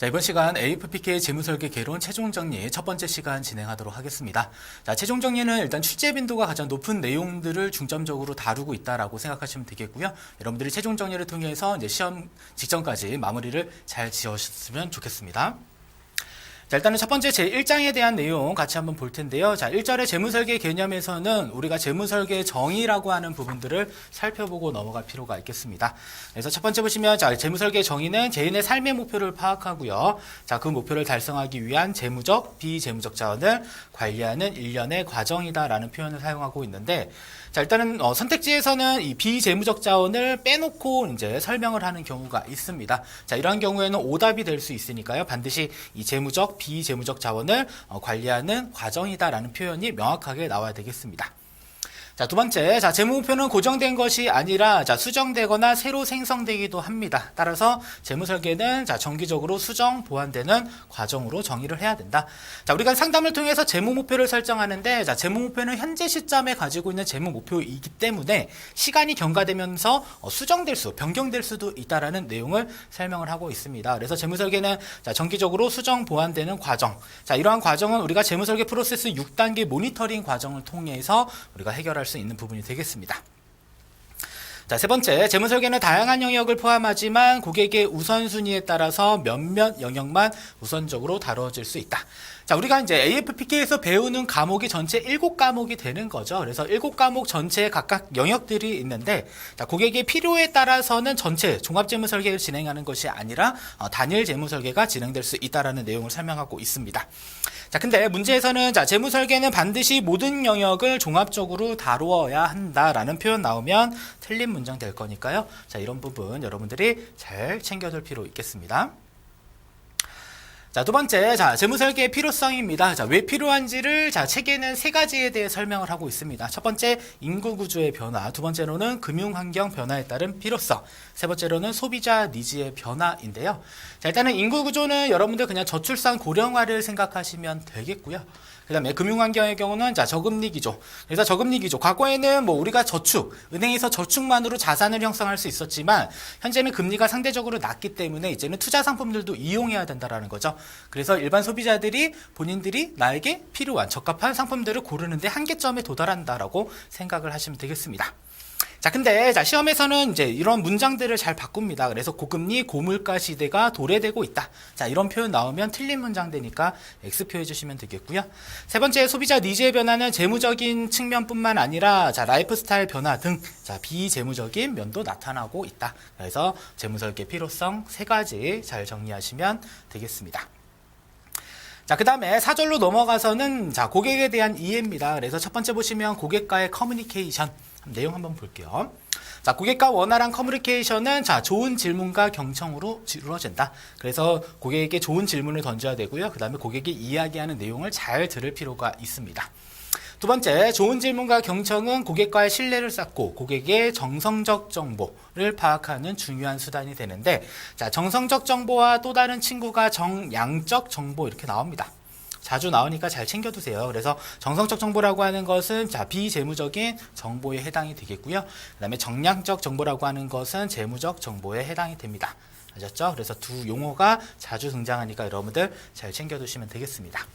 자, 이번 시간 AFPK 재무설계 개론 최종 정리 첫 번째 시간 진행하도록 하겠습니다. 자, 최종 정리는 일단 출제 빈도가 가장 높은 내용들을 중점적으로 다루고 있다라고 생각하시면 되겠고요. 여러분들이 최종 정리를 통해서 이제 시험 직전까지 마무리를 잘 지으셨으면 좋겠습니다. 자, 일단은 첫 번째 제1장에 대한 내용 같이 한번 볼 텐데요. 자, 1절의 재무설계 개념에서는 우리가 재무설계 정의라고 하는 부분들을 살펴보고 넘어갈 필요가 있겠습니다. 그래서 첫 번째 보시면 자, 재무설계 정의는 개인의 삶의 목표를 파악하고요. 자, 그 목표를 달성하기 위한 재무적, 비재무적 자원을 관리하는 일련의 과정이다라는 표현을 사용하고 있는데 자, 일단은 어, 선택지에서는 이 비재무적 자원을 빼놓고 이제 설명을 하는 경우가 있습니다. 자, 이러한 경우에는 오답이 될 수 있으니까요. 반드시 이 재무적, 비재무적 자원을 어, 관리하는 과정이다라는 표현이 명확하게 나와야 되겠습니다. 자, 두 번째. 자, 재무목표는 고정된 것이 아니라 자, 수정되거나 새로 생성되기도 합니다. 따라서 재무 설계는 자, 정기적으로 수정, 보완되는 과정으로 정의를 해야 된다. 자, 우리가 상담을 통해서 재무 목표를 설정하는데 자, 재무 목표는 현재 시점에 가지고 있는 재무 목표이기 때문에 시간이 경과되면서 어, 수정될 수, 변경될 수도 있다라는 내용을 설명을 하고 있습니다. 그래서 재무 설계는 자, 정기적으로 수정, 보완되는 과정. 자, 이러한 과정은 우리가 재무 설계 프로세스 6단계 모니터링 과정을 통해서 우리가 해결할 수 있는 부분이 되겠습니다. 자, 세 번째, 재무 설계는 다양한 영역을 포함하지만 고객의 우선순위에 따라서 몇몇 영역만 우선적으로 다뤄질 수 있다. 자, 우리가 이제 AFPK에서 배우는 과목이 전체 7과목이 되는 거죠. 그래서 7과목 전체에 각각 영역들이 있는데, 자, 고객의 필요에 따라서는 전체 종합 재무 설계를 진행하는 것이 아니라 어, 단일 재무 설계가 진행될 수 있다라는 내용을 설명하고 있습니다. 자, 근데 문제에서는 자, 재무 설계는 반드시 모든 영역을 종합적으로 다루어야 한다라는 표현 나오면 틀린 문장 될 거니까요. 자, 이런 부분 여러분들이 잘 챙겨둘 필요 있겠습니다. 자, 두 번째, 자, 재무설계의 필요성입니다. 자, 왜 필요한지를, 자, 책에는 세 가지에 대해 설명을 하고 있습니다. 첫 번째, 인구 구조의 변화. 두 번째로는 금융 환경 변화에 따른 필요성. 세 번째로는 소비자 니즈의 변화인데요. 자, 일단은 인구 구조는 여러분들 그냥 저출산 고령화를 생각하시면 되겠고요. 그 다음에 금융환경의 경우는 자, 저금리 기조. 그래서 저금리 기조. 과거에는 뭐 우리가 저축, 은행에서 저축만으로 자산을 형성할 수 있었지만 현재는 금리가 상대적으로 낮기 때문에 이제는 투자 상품들도 이용해야 된다라는 거죠. 그래서 일반 소비자들이 본인들이 나에게 필요한 적합한 상품들을 고르는데 한계점에 도달한다라고 생각을 하시면 되겠습니다. 자, 근데 자, 시험에서는 이제 이런 문장들을 잘 바꿉니다. 그래서 고금리 고물가 시대가 도래되고 있다. 자, 이런 표현 나오면 틀린 문장 되니까 X표 해 주시면 되겠고요. 세 번째 소비자 니즈의 변화는 재무적인 측면뿐만 아니라 자, 라이프 스타일 변화 등 자, 비재무적인 면도 나타나고 있다. 그래서 재무 설계 필요성 세 가지 잘 정리하시면 되겠습니다. 자, 그 다음에 사절로 넘어가서는 자, 고객에 대한 이해입니다. 그래서 첫 번째 보시면 고객과의 커뮤니케이션 내용 한번 볼게요. 자, 고객과 원활한 커뮤니케이션은 자, 좋은 질문과 경청으로 이루어진다. 그래서 고객에게 좋은 질문을 던져야 되고요. 그 다음에 고객이 이야기하는 내용을 잘 들을 필요가 있습니다. 두 번째, 좋은 질문과 경청은 고객과의 신뢰를 쌓고 고객의 정성적 정보를 파악하는 중요한 수단이 되는데, 자, 정성적 정보와 또 다른 친구가 정양적 정보 이렇게 나옵니다. 자주 나오니까 잘 챙겨 두세요. 그래서 정성적 정보라고 하는 것은 자 비재무적인 정보에 해당이 되겠고요. 그다음에 정량적 정보라고 하는 것은 재무적 정보에 해당이 됩니다. 아셨죠? 그래서 두 용어가 자주 등장하니까 여러분들 잘 챙겨 두시면 되겠습니다.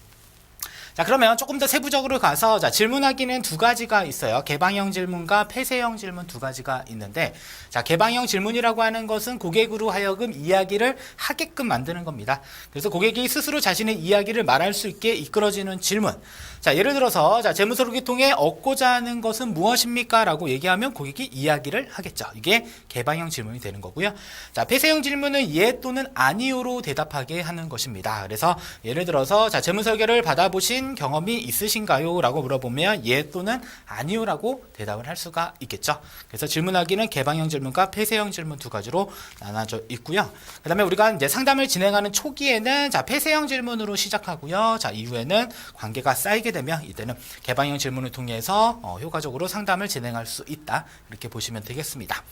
자 그러면 조금 더 세부적으로 가서 자 질문하기는 두 가지가 있어요. 개방형 질문과 폐쇄형 질문 두 가지가 있는데 자 개방형 질문이라고 하는 것은 고객으로 하여금 이야기를 하게끔 만드는 겁니다. 그래서 고객이 스스로 자신의 이야기를 말할 수 있게 이끌어지는 질문. 자 예를 들어서 자 재무서류기 통해 얻고자 하는 것은 무엇입니까?라고 얘기하면 고객이 이야기를 하겠죠. 이게 개방형 질문이 되는 거고요. 자 폐쇄형 질문은 예 또는 아니요로 대답하게 하는 것입니다. 그래서 예를 들어서 자 재무설계를 받아보신 경험이 있으신가요? 라고 물어보면 예 또는 아니요 라고 대답을 할 수가 있겠죠. 그래서 질문하기는 개방형 질문과 폐쇄형 질문 두 가지로 나눠져 있고요. 그 다음에 우리가 이제 상담을 진행하는 초기에는 자 폐쇄형 질문으로 시작하고요. 자 이후에는 관계가 쌓이게 되면 이때는 개방형 질문을 통해서 어, 효과적으로 상담을 진행할 수 있다. 이렇게 보시면 되겠습니다.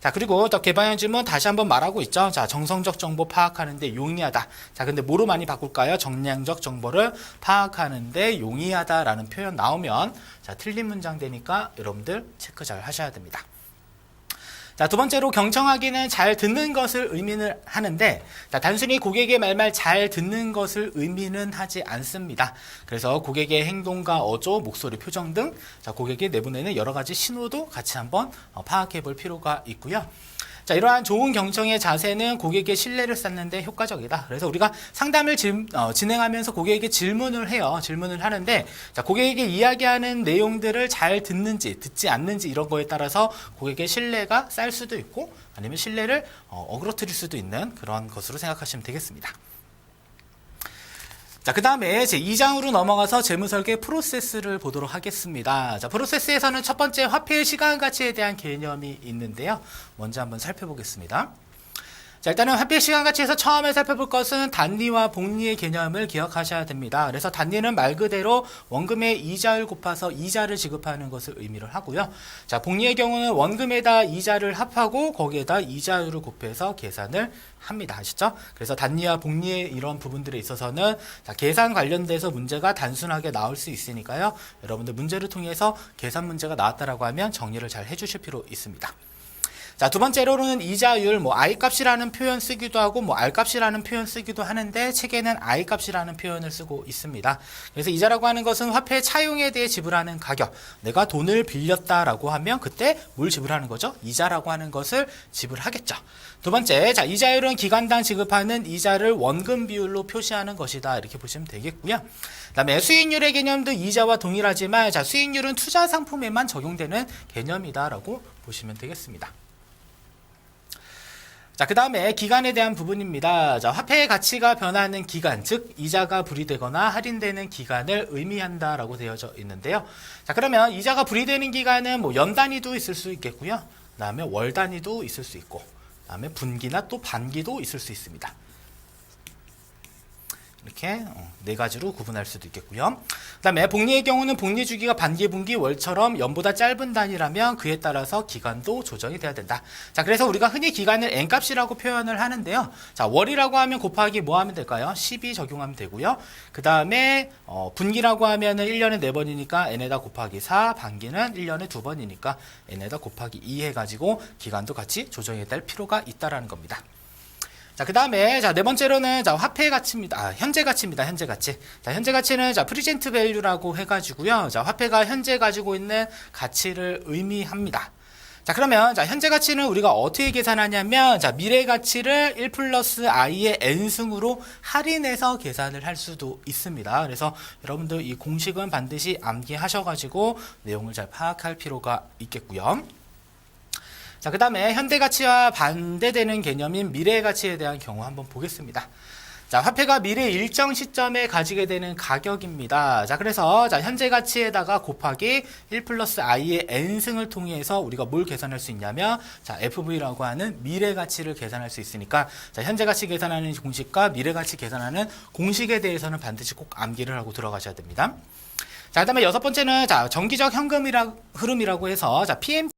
자, 그리고 또 개방형 질문 다시 한번 말하고 있죠. 자, 정성적 정보 파악하는데 용이하다. 자, 근데 뭐로 많이 바꿀까요? 정량적 정보를 파악하는 데 용이하다라는 표현 나오면 자, 틀린 문장 되니까 여러분들 체크 잘 하셔야 됩니다. 자, 두 번째로 경청하기는 잘 듣는 것을 의미를 하는데, 자, 단순히 고객의 말만 잘 듣는 것을 의미는 하지 않습니다. 그래서 고객의 행동과 어조, 목소리, 표정 등, 자, 고객이 내보내는 여러 가지 신호도 같이 한번 어, 파악해 볼 필요가 있고요. 자, 이러한 좋은 경청의 자세는 고객의 신뢰를 쌓는데 효과적이다. 그래서 우리가 상담을 질- 어, 진행하면서 고객에게 질문을 해요. 질문을 하는데, 자, 고객에게 이야기하는 내용들을 잘 듣는지, 듣지 않는지 이런 거에 따라서 고객의 신뢰가 쌓일 수도 있고, 아니면 신뢰를 어, 어그러뜨릴 수도 있는 그런 것으로 생각하시면 되겠습니다. 자, 그 다음에 제 2장으로 넘어가서 재무설계 프로세스를 보도록 하겠습니다. 자, 프로세스에서는 첫 번째 화폐의 시간 가치에 대한 개념이 있는데요. 먼저 한번 살펴보겠습니다. 자, 일단은 화폐 시간 가치에서 처음에 살펴볼 것은 단리와 복리의 개념을 기억하셔야 됩니다. 그래서 단리는 말 그대로 원금의 이자를 곱해서 이자를 지급하는 것을 의미를 하고요. 자, 복리의 경우는 원금에다 이자를 합하고 거기에다 이자율을 곱해서 계산을 합니다. 아시죠? 그래서 단리와 복리의 이런 부분들에 있어서는 자, 계산 관련돼서 문제가 단순하게 나올 수 있으니까요. 여러분들 문제를 통해서 계산 문제가 나왔다라고 하면 정리를 잘 해주실 필요 있습니다. 자, 두 번째로는 이자율, 뭐, I값이라는 표현 쓰기도 하고, 뭐, R값이라는 표현 쓰기도 하는데, 책에는 I값이라는 표현을 쓰고 있습니다. 그래서 이자라고 하는 것은 화폐 차용에 대해 지불하는 가격. 내가 돈을 빌렸다라고 하면, 그때 뭘 지불하는 거죠? 이자라고 하는 것을 지불하겠죠. 두 번째, 자, 이자율은 기간당 지급하는 이자를 원금 비율로 표시하는 것이다. 이렇게 보시면 되겠고요. 그 다음에 수익률의 개념도 이자와 동일하지만, 자, 수익률은 투자 상품에만 적용되는 개념이다라고 보시면 되겠습니다. 자, 그 다음에 기간에 대한 부분입니다. 자, 화폐의 가치가 변하는 기간, 즉, 이자가 불이되거나 할인되는 기간을 의미한다라고 되어져 있는데요. 자, 그러면 이자가 불이되는 기간은 뭐 연 단위도 있을 수 있겠고요. 그 다음에 월 단위도 있을 수 있고, 그 다음에 분기나 또 반기도 있을 수 있습니다. 이렇게 어, 네 가지로 구분할 수도 있겠고요. 그 다음에 복리의 경우는 복리 주기가 반기, 분기, 월처럼 연보다 짧은 단위라면 그에 따라서 기간도 조정이 돼야 된다. 자, 그래서 우리가 흔히 기간을 n 값이라고 표현을 하는데요. 자, 월이라고 하면 곱하기 뭐 하면 될까요? 12 적용하면 되고요. 그 다음에 어, 분기라고 하면은 1년에 4번이니까 n에다 곱하기 4, 반기는 1년에 2번이니까 n에다 곱하기 2 해가지고 기간도 같이 조정해야 될 필요가 있다라는 겁니다. 자, 그 다음에, 자, 네 번째로는, 자, 화폐 가치입니다. 아, 현재 가치입니다. 현재 가치. 자, 현재 가치는, 자, 프리젠트 밸류라고 해가지고요. 자, 화폐가 현재 가지고 있는 가치를 의미합니다. 자, 그러면, 자, 현재 가치는 우리가 어떻게 계산하냐면, 자, 미래 가치를 1 플러스 i의 n승으로 할인해서 계산을 할 수도 있습니다. 그래서 여러분들 이 공식은 반드시 암기하셔가지고 내용을 잘 파악할 필요가 있겠고요. 자, 그 다음에 현대 가치와 반대되는 개념인 미래 가치에 대한 경우 한번 보겠습니다. 자, 화폐가 미래 일정 시점에 가지게 되는 가격입니다. 자, 그래서 자, 현재 가치에다가 곱하기 1 플러스 i의 n승을 통해서 우리가 뭘 계산할 수 있냐면 자, FV라고 하는 미래 가치를 계산할 수 있으니까 자, 현재 가치 계산하는 공식과 미래 가치 계산하는 공식에 대해서는 반드시 꼭 암기를 하고 들어가셔야 됩니다. 자, 그 다음에 여섯 번째는 자, 정기적 현금이라 흐름이라고 해서 자, PM